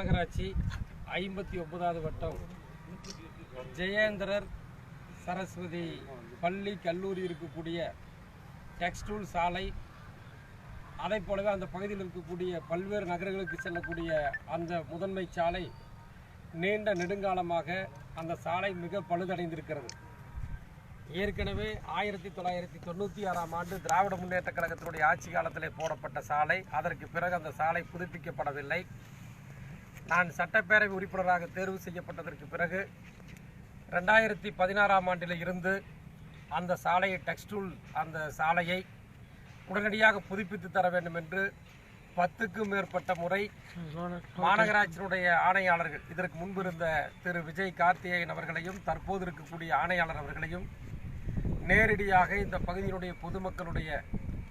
மாநகராட்சி ஐம்பத்தி ஒன்பதாவது வட்டம். ஜெயேந்திரர் சரஸ்வதி பள்ளி கல்லூரி இருக்கக்கூடிய டெக்ஸ்டூல் சாலை அதை போலவே அந்த பகுதியில் இருக்கக்கூடிய பல்வேறு நகரங்களுக்கு செல்லக்கூடிய அந்த முதன்மை சாலை நீண்ட நெடுங்காலமாக அந்த சாலை மிக பழுதடைந்திருக்கிறது. ஏற்கனவே ஆயிரத்தி தொள்ளாயிரத்தி தொண்ணூற்றி ஆறாம் ஆண்டு திராவிட முன்னேற்ற கழகத்தினுடைய ஆட்சி காலத்திலே போடப்பட்ட சாலை அதற்கு பிறகு அந்த சாலை புதுப்பிக்கப்படவில்லை. நான் சட்டப்பேரவை உறுப்பினராக தேர்வு செய்யப்பட்டதற்கு பிறகு ரெண்டாயிரத்தி பதினாறாம் ஆண்டில் இருந்து அந்த சாலையை டெக்ஸ்டூல் அந்த சாலையை உடனடியாக புதுப்பித்து தர வேண்டும் என்று பத்துக்கும் மேற்பட்ட முறை மாநகராட்சியினுடைய ஆணையாளர்கள் இதற்கு முன்பு இருந்த திரு. விஜய் கார்த்திகேயன் அவர்களையும் தற்போது இருக்கக்கூடிய ஆணையாளர் அவர்களையும் நேரடியாக இந்த பகுதியினுடைய பொதுமக்களுடைய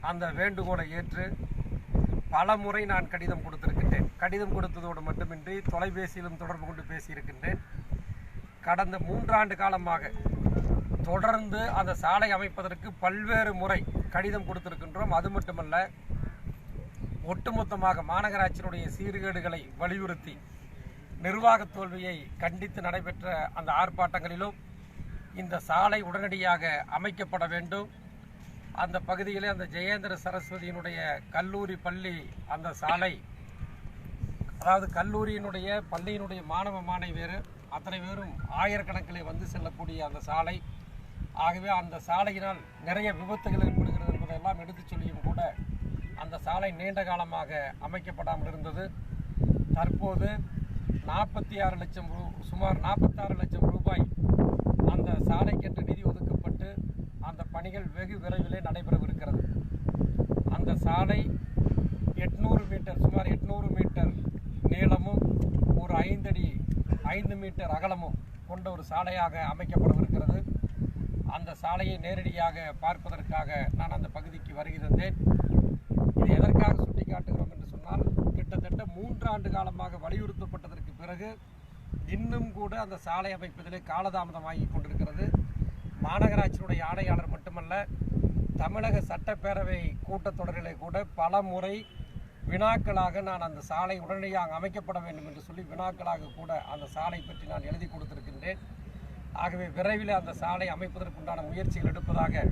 அந்த வேண்டுகோளை ஏற்று பல முறை நான் கடிதம் கொடுத்திருக்கின்றேன். கடிதம் கொடுத்ததோடு மட்டுமின்றி தொலைபேசியிலும் தொடர்பு கொண்டு பேசியிருக்கின்றேன். கடந்த மூன்றாண்டு காலமாக தொடர்ந்து அந்த சாலை அமைப்பதற்கு பல்வேறு முறை கடிதம் கொடுத்திருக்கின்றோம். அது மட்டுமல்ல ஒட்டுமொத்தமாக மாநகராட்சியினுடைய சீர்கேடுகளை வலியுறுத்தி நிர்வாக தோல்வியை கண்டித்து நடைபெற்ற அந்த ஆர்ப்பாட்டங்களிலும் இந்த சாலை உடனடியாக அமைக்கப்பட வேண்டும். அந்த பகுதியிலே அந்த ஜெயேந்திர சரஸ்வதியினுடைய கல்லூரி பள்ளி அந்த சாலை. அதாவது கல்லூரியினுடைய பள்ளியினுடைய மாணவ மாணவியர் அத்தனை பேரும் ஆயிரக்கணக்கில் வந்து செல்லக்கூடிய அந்த சாலை. ஆகவே அந்த சாலையினால் நிறைய விபத்துகள் ஏற்படுகிறது என்பதெல்லாம் எடுத்துச் சொல்லியும் கூட அந்த சாலை நீண்ட காலமாக அமைக்கப்படாமல் இருந்தது. தற்போது நாற்பத்தி ஆறு லட்சம் ரூ சுமார் நாற்பத்தாறு லட்சம் ரூபாய் அந்த சாலைக்கென்று நிதி ஒதுக்க பணிகள் வெகு விரைவிலே நடைபெறவிருக்கிறது. அந்த சாலை எட்நூறு மீட்டர் சுமார் எட்நூறு மீட்டர் நீளமும் ஒரு ஐந்தடி ஐந்து மீட்டர் அகலமும் கொண்ட ஒரு சாலையாக அமைக்கப்படவிருக்கிறது. அந்த சாலையை நேரடியாக பார்ப்பதற்காக நான் அந்த பகுதிக்கு வருகை தந்தேன். இது எதற்காக சுட்டிக்காட்டுகிறோம் என்று சொன்னால் கிட்டத்தட்ட மூன்றாண்டு காலமாக வலியுறுத்தப்பட்டதற்கு பிறகு இன்னும் கூட அந்த சாலை அமைப்பதிலே காலதாமதமாகி கொண்டிருக்கிறது. மாநகராட்சியினுடைய ஆணையாளர் மட்டுமல்ல தமிழக சட்டப்பேரவை கூட்டத்தொடரிலே கூட பல முறை வினாக்களாக நான் அந்த சாலை உடனடியாக அமைக்கப்பட வேண்டும் என்று சொல்லி வினாக்களாக கூட அந்த சாலை பற்றி நான் எழுதி கொடுத்திருக்கின்றேன். ஆகவே விரைவில் அந்த சாலை அமைப்பதற்குண்டான முயற்சிகள் எடுப்பதாக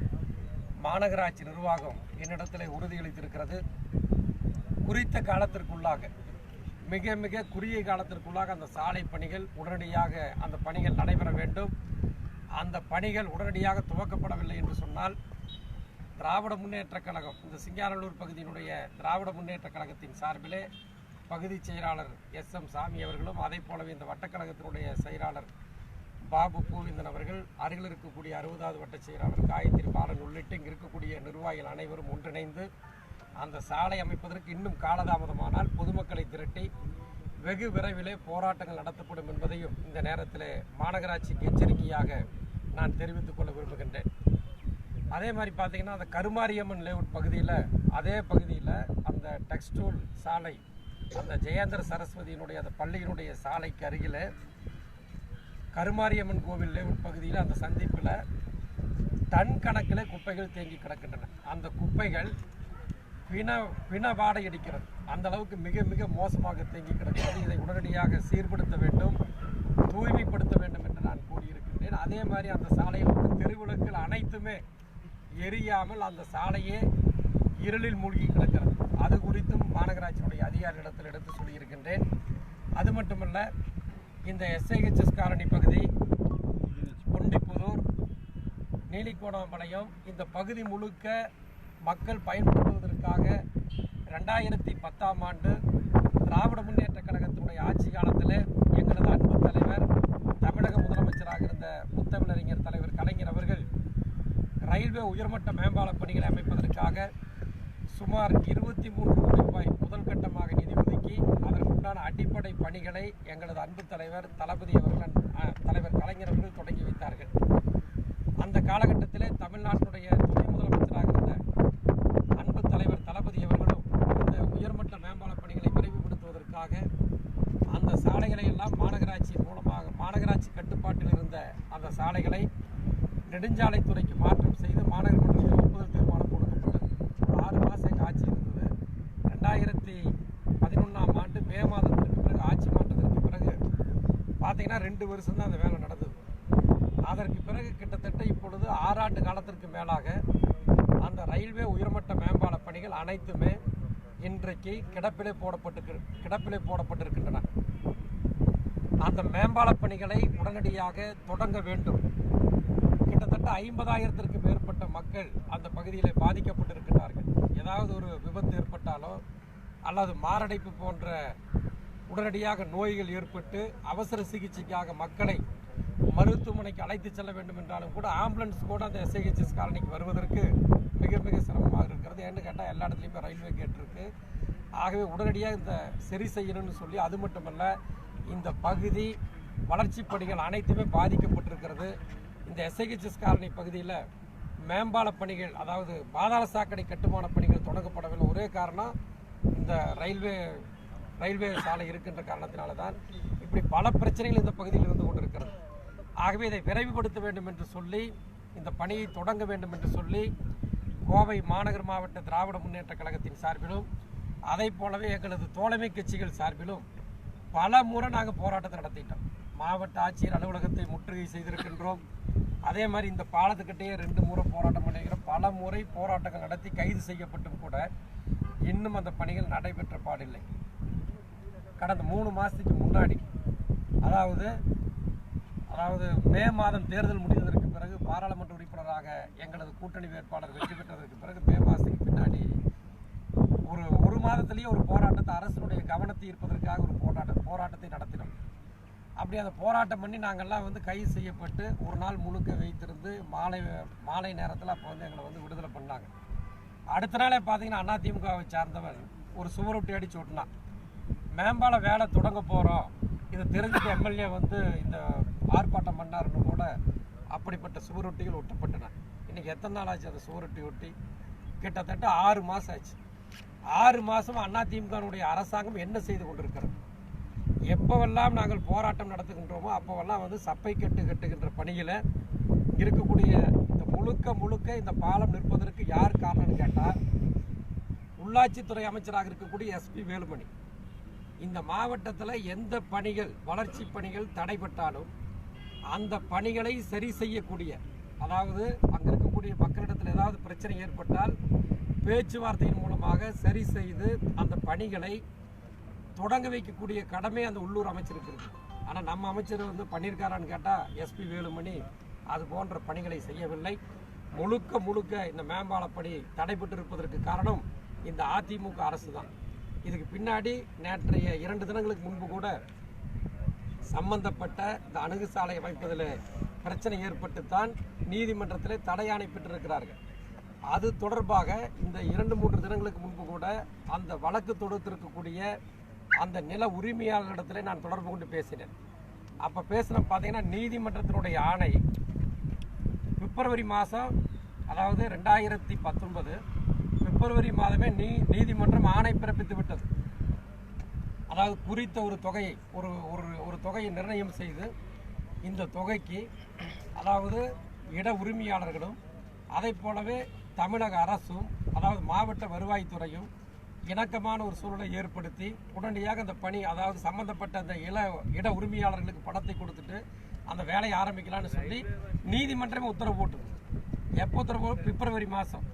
மாநகராட்சி நிர்வாகம் என்னிடத்தில் உறுதியளித்திருக்கிறது. குறித்த காலத்திற்குள்ளாக மிக மிக குறுகிய காலத்திற்குள்ளாக அந்த சாலை பணிகள் உடனடியாக அந்த பணிகள் நடைபெற வேண்டும். அந்த பணிகள் உடனடியாக துவக்கப்படவில்லை என்று சொன்னால் திராவிட முன்னேற்றக் கழகம் இந்த சிங்காரலூர் பகுதியினுடைய திராவிட முன்னேற்றக் கழகத்தின் சார்பிலே பகுதி செயலாளர் எஸ் எம் சாமி அவர்களும் அதே போலவே இந்த வட்டக்கழகத்தினுடைய செயலாளர் பாபு பூவிந்தன் அவர்கள் அருகில் இருக்கக்கூடிய அறுபதாவது வட்ட செயலாளர் காயத்ரி பாலன் உள்ளிட்ட இங்கு இருக்கக்கூடிய நிர்வாகிகள் அனைவரும் ஒன்றிணைந்து அந்த சாலை அமைப்பதற்கு இன்னும் காலதாமதமானால் பொதுமக்களை திரட்டி வெகு விரைவிலே போராட்டங்கள் நடத்தப்படும் என்பதையும் இந்த நேரத்தில் மாநகராட்சிக்கு எச்சரிக்கையாக நான் தெரிவித்துக் கொள்ள விரும்புகின்றேன். அதே மாதிரி பார்த்தீங்கன்னா அந்த கருமாரியம்மன் லேவுட் பகுதியில் அதே பகுதியில் அந்த டெக்ஸ்டூல் சாலை அந்த ஜெயேந்திர சரஸ்வதியினுடைய அந்த பள்ளியினுடைய சாலைக்கு அருகில் கருமாரியம்மன் கோவில் லேவுட் பகுதியில் அந்த சந்திப்பில் டன் கணக்கில் குப்பைகள் தேங்கி கிடக்கின்றன. அந்த குப்பைகள் பிண பிண வாடை அடிக்கிறது அந்த அளவுக்கு மிக மிக மோசமாக தேங்கி கிடக்கிறது. இதை உடனடியாக சீர்படுத்த வேண்டும் தூய்மைப்படுத்த வேண்டும் என்று நான் கூறியிருக்கின்றேன். அதே மாதிரி அந்த சாலையில் உள்ள தெருவிளக்கில் அனைத்துமே எரியாமல் அந்த சாலையே இருளில் மூழ்கி கிடக்கிறது. அது குறித்தும் மாநகராட்சியினுடைய அதிகாரிகளிடத்தில் எடுத்து சொல்லியிருக்கின்றேன். அது மட்டுமல்ல இந்த எஸ்ஐஹெச்எஸ் காலனி பகுதி ஒண்டிப்புதூர் நீலிக்கோணம்பாளையம் இந்த பகுதி முழுக்க மக்கள் செய்வதற்காக ரெண்டாயிரத்தி பத்தாம் ஆண்டு திராவிட முன்னேற்ற கழகத்தினுடைய ஆட்சி காலத்தில் எங்களது அன்பு தலைவர் தமிழக முதலமைச்சராக இருந்த முத்தமிழறிஞர் தலைவர் கலைஞர் அவர்கள் ரயில்வே உயர்மட்ட மேம்பால பணிகளை அமைப்பதற்காக சுமார் இருபத்தி மூன்று கோடி ரூபாய் முதல் கட்டமாக நிதி ஒதுக்கி அதற்குண்டான அடிப்படை பணிகளை எங்களது அன்பு தலைவர் தளபதி அவர்கள் தலைவர் கலைஞர் அவர்கள் தொடங்கி வைத்தார்கள். அந்த காலகட்டத்தில் தமிழ்நாட்டுடைய துணை முதலமைச்சராக இருந்த அன்பு தலைவர் தளபதி அவர்களும் இந்த உயர்மட்ட மேம்பால பணிகளை விரைவுபடுத்துவதற்காக அந்த சாலைகளை எல்லாம் மாநகராட்சி மூலமாக மாநகராட்சி கட்டுப்பாட்டில் இருந்த அந்த சாலைகளை நெடுஞ்சாலைத்துறைக்கு மாற்றம் செய்து மாநகர மன்றத்தில் ஒப்புதல் தீர்மானம் கொடுக்கப்பட்டது ஒரு ஆறு மாதம் ஆட்சி இருந்தது. ரெண்டாயிரத்தி பதினொன்றாம் ஆண்டு மே மாதத்திற்கு பிறகு ஆட்சி மாற்றத்திற்கு பிறகு பார்த்தீங்கன்னா ரெண்டு வருஷம் தான் அந்த வேலை நடந்தது. அதற்கு பிறகு கிட்டத்தட்ட இப்பொழுது ஆறாண்டு காலத்திற்கு மேலாக அந்த ரயில்வே உயர்மட்ட மேம்பால பணிகள் அனைத்துமே இன்றைக்கு கிடப்பிலே போடப்பட்டு கிடப்பிலே போடப்பட்டிருக்கின்றன. அந்த மேம்பால பணிகளை உடனடியாக தொடங்க வேண்டும். கிட்டத்தட்ட ஐம்பதாயிரத்திற்கு மேற்பட்ட மக்கள் அந்த பகுதியில் பாதிக்கப்பட்டிருக்கிறார்கள் ஏதாவது ஒரு விபத்து ஏற்பட்டாலோ அல்லது மாரடைப்பு போன்ற உடனடியாக நோய்கள் ஏற்பட்டு அவசர சிகிச்சைக்காக மக்களை மருத்துவமனைக்கு அழைத்து செல்ல வேண்டும் என்றாலும் கூட ஆம்புலன்ஸ் கூட அந்த எஸ்ஐஹெச்எஸ் காலனிக்கு வருவதற்கு மிக மிக சிரமமாக இருக்கிறது. ஏன்னு கேட்டால் எல்லா இடத்துலையுமே ரயில்வே கேட் இருக்குது ஆகவே உடனடியாக இந்த சரி செய்யணும்னு சொல்லி அது மட்டுமல்ல இந்த பகுதி வளர்ச்சி பணிகள் அனைத்துமே பாதிக்கப்பட்டிருக்கிறது. இந்த எஸ்ஐஹெச்எஸ் காலனி பகுதியில் மேம்பால பணிகள் அதாவது பாதாள சாக்கடை கட்டுமான பணிகள் தொடங்கப்படவில்லை. ஒரே காரணம் இந்த ரயில்வே ரயில்வே சாலை இருக்கின்ற காரணத்தினால தான் இப்படி பல பிரச்சனைகள் இந்த பகுதியில் இருந்து கொண்டிருக்கிறது. ஆகவே இதை விரைவுபடுத்த வேண்டும் என்று சொல்லி இந்த பணியை தொடங்க வேண்டும் என்று சொல்லி கோவை மாநகர் மாவட்ட திராவிட முன்னேற்ற கழகத்தின் சார்பிலும் அதை போலவே எங்களது தோழமை கட்சிகள் சார்பிலும் பல முறை நாங்கள் போராட்டத்தை நடத்திட்டோம். மாவட்ட ஆட்சியர் அலுவலகத்தை முற்றுகை செய்திருக்கின்றோம். அதே மாதிரி இந்த பாலத்துக்கிட்டே ரெண்டு முறை போராட்டம் பண்ணிக்கிறோம் பல முறை போராட்டங்கள் நடத்தி கைது செய்யப்பட்டும் கூட இன்னும் அந்த பணிகள் நடைபெற்ற பாடில்லை. கடந்த மூணு மாதத்துக்கு முன்னாடி. அதாவது அதாவது மே மாதம் தேர்தல் முடிந்ததற்கு பிறகு பாராளுமன்ற உறுப்பினராக எங்களது கூட்டணி வேட்பாளர் வெற்றி பெற்றதற்கு பிறகு மே மாதத்துக்கு பின்னாடி ஒரு ஒரு மாதத்திலேயே ஒரு போராட்டத்தை அரசனுடைய கவனத்தை ஈர்ப்பதற்காக ஒரு போராட்ட போராட்டத்தை நடத்தினோம். அப்படி அந்த போராட்டம் பண்ணி நாங்கள்லாம் வந்து கைது செய்யப்பட்டு ஒரு நாள் முழுக்க வைத்திருந்து மாலை மாலை நேரத்தில் அப்போ வந்து எங்களை வந்து விடுதலை பண்ணாங்க. அடுத்த நாளே பார்த்தீங்கன்னா அதிமுகவை சார்ந்தவன் ஒரு சுவரொட்டி அடிச்சு ஓட்டினான் மேம்பால வேலை தொடங்க போகிறோம் இதை தெரிஞ்சுட்டு எம்எல்ஏ வந்து இந்த ஆர்ப்பாட்டம் பண்ணாருன்னு கூட அப்படிப்பட்ட சுவரொட்டிகள் ஒட்டப்பட்டன. இன்றைக்கி எத்தனை நாள் ஆச்சு அந்த சுவரொட்டி ஒட்டி? கிட்டத்தட்ட ஆறு மாதம் ஆச்சு. ஆறு மாதம் அதிமுகவுடைய அரசாங்கம் என்ன செய்து கொண்டிருக்கிறது? எப்போவெல்லாம் நாங்கள் போராட்டம் நடத்துகின்றோமோ அப்போவெல்லாம் வந்து சப்பை கட்டு கட்டுகின்ற பணியில் இருக்கக்கூடிய இந்த முழுக்க முழுக்க இந்த பாலம் நிற்பதற்கு யார் காரணம்னு கேட்டால் உள்ளாட்சித்துறை அமைச்சராக இருக்கக்கூடிய எஸ்பி வேலுமணி. இந்த மாவட்டத்தில் எந்த பணிகள் வளர்ச்சி பணிகள் தடைபட்டாலும் அந்த பணிகளை சரி செய்யக்கூடிய அதாவது அங்கே இருக்கக்கூடிய மக்களிடத்தில் ஏதாவது பிரச்சனை ஏற்பட்டால் பேச்சுவார்த்தையின் மூலமாக சரி செய்து அந்த பணிகளை தொடங்க வைக்கக்கூடிய கடமை அந்த உள்ளூர் அமைச்சருக்கு இருக்குது ஆனால் நம்ம அமைச்சர் வந்து பண்ணியிருக்காரான்னு கேட்டால் எஸ்பி வேலுமணி அது போன்ற பணிகளை செய்யவில்லை. முழுக்க முழுக்க இந்த மேம்பால பணி தடைபட்டு இருப்பதற்கு காரணம் இந்த அதிமுக அரசு தான் இதுக்கு பின்னாடி நேற்றைய இரண்டு தினங்களுக்கு முன்பு கூட சம்பந்தப்பட்ட இந்த அணுகுசாலை அமைப்பதில் பிரச்சனை ஏற்பட்டு தான் நீதிமன்றத்தில் தடையாணை பெற்றிருக்கிறார்கள். அது தொடர்பாக இந்த இரண்டு மூன்று தினங்களுக்கு முன்பு கூட அந்த வழக்கு தொடுத்திருக்கக்கூடிய அந்த நில உரிமையாளரிடத்துல நான் தொடர்பு கொண்டு பேசினேன். அப்போ பேசின பார்த்தீங்கன்னா நீதிமன்றத்தினுடைய ஆணை பிப்ரவரி மாதம் அதாவது ரெண்டாயிரத்தி பத்தொன்பது பிப்ரவரி மாதமே நீ நீதிமன்றம் ஆணை பிறப்பித்து விட்டது. அதாவது குறித்த ஒரு தொகையை ஒரு ஒரு ஒரு தொகையை நிர்ணயம் செய்து இந்த தொகைக்கு அதாவது இட உரிமையாளர்களும் அதை போலவே தமிழக அரசும் அதாவது மாவட்ட வருவாய்த்துறையும் இணக்கமான ஒரு சூழலை ஏற்படுத்தி உடனடியாக அந்த பணி அதாவது சம்பந்தப்பட்ட அந்த இள இட உரிமையாளர்களுக்கு பணத்தை கொடுத்துட்டு அந்த வேலையை ஆரம்பிக்கலாம்னு சொல்லி நீதிமன்றமே உத்தரவு போட்டு எப்போ உத்தரவு? பிப்ரவரி மாதம்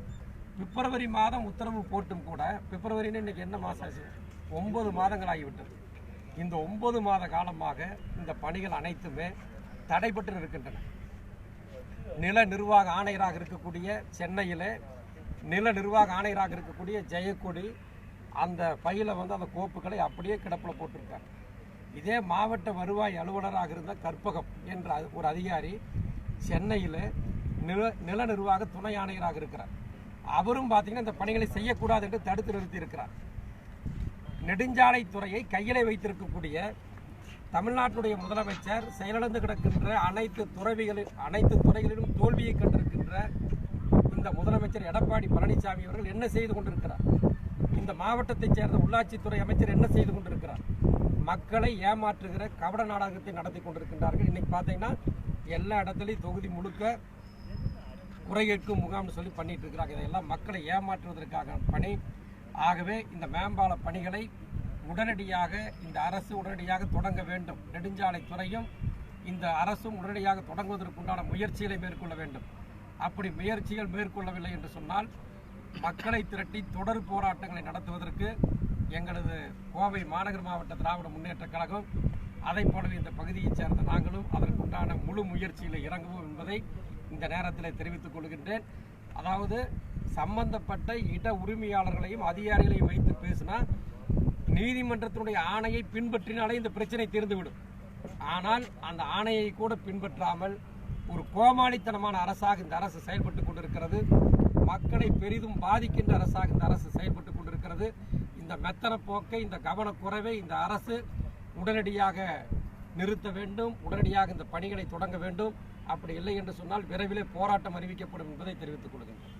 பிப்ரவரி மாதம் உத்தரவு போட்டும் கூட பிப்ரவரின்னு இன்றைக்கி என்ன மாதம் ஆச்சு? ஒன்பது மாதங்கள் ஆகிவிட்டது இந்த ஒன்பது மாத காலமாக இந்த பணிகள் அனைத்துமே தடைபட்டு இருக்கின்றன. நில நிர்வாக ஆணையராக இருக்கக்கூடிய சென்னையில் நில நிர்வாக ஆணையராக இருக்கக்கூடிய ஜெயக்கொடி அந்த பையில் வந்து அந்த கோப்புகளை அப்படியே கிடப்பில் போட்டிருக்கார் இதே மாவட்ட வருவாய் அலுவலராக இருந்த கற்பகம் என்ற ஒரு அதிகாரி சென்னையில் நில நில நிர்வாக துணை ஆணையராக இருக்கிறார். அவரும் பார்த்தீங்கன்னா இந்த பணிகளை செய்யக்கூடாது என்று தடுத்து நிறுத்தியிருக்கிறார் நெடுஞ்சாலைத்துறையை கையிலே வைத்திருக்கக்கூடிய தமிழ்நாட்டுடைய முதலமைச்சர் செயலிழந்து கிடக்கின்ற அனைத்து துறவிகளில் அனைத்து துறைகளிலும் தோல்வியை கண்டிருக்கின்ற இந்த முதலமைச்சர் எடப்பாடி பழனிசாமி அவர்கள் என்ன செய்து கொண்டிருக்கிறார்? இந்த மாவட்டத்தைச் சேர்ந்த உள்ளாட்சித்துறை அமைச்சர் என்ன செய்து கொண்டிருக்கிறார்? மக்களை ஏமாற்றுகிற கவட நாடகத்தை நடத்தி கொண்டிருக்கின்றார்கள். இன்னைக்கு பார்த்தீங்கன்னா எல்லா இடத்துலையும் தொகுதி முழுக்க குறை கேட்கும் முகாம்னு சொல்லி பண்ணிட்டு இருக்கிறாங்க. இதெல்லாம் மக்களை ஏமாற்றுவதற்காக பணி. ஆகவே இந்த மேம்பால பணிகளை உடனடியாக இந்த அரசு உடனடியாக தொடங்க வேண்டும். நெடுஞ்சாலைத்துறையும் இந்த அரசும் உடனடியாக தொடங்குவதற்குண்டான முயற்சிகளை மேற்கொள்ள வேண்டும். அப்படி முயற்சிகள் மேற்கொள்ளவில்லை என்று சொன்னால் மக்களை திரட்டி தொடர் போராட்டங்களை நடத்துவதற்கு எங்களது கோவை மாநகர மாவட்ட திராவிட முன்னேற்றக் கழகம் அதை போலவே இந்த பகுதியைச் சேர்ந்த நாங்களும் அதற்குண்டான முழு முயற்சியில் இறங்குவோம் என்பதை இந்த நேரத்தில் தெரிவித்துக் கொள்கின்றேன். அதாவது சம்பந்தப்பட்ட இட உரிமையாளர்களையும் அதிகாரிகளையும் வைத்து பேசினா நீதிமன்றத்தினுடைய ஆணையை பின்பற்றினாலே இந்த பிரச்சனை தீர்ந்துவிடும். ஆனால் அந்த ஆணையை கூட பின்பற்றாமல் ஒரு கோமாளித்தனமான அரசாக இந்த அரசு செயல்பட்டு கொண்டிருக்கிறது. மக்களை பெரிதும் பாதிக்கின்ற அரசாக இந்த அரசு செயல்பட்டு கொண்டிருக்கிறது. இந்த மெத்தன போக்கை இந்த கவனக்குறைவை இந்த அரசு உடனடியாக நிறுத்த வேண்டும். உடனடியாக இந்த பணிகளை தொடங்க வேண்டும். அப்படி இல்லை என்று சொன்னால் விரைவிலே போராட்டம் அறிவிக்கப்படும் என்பதை தெரிவித்துக் கொள்கின்றனர்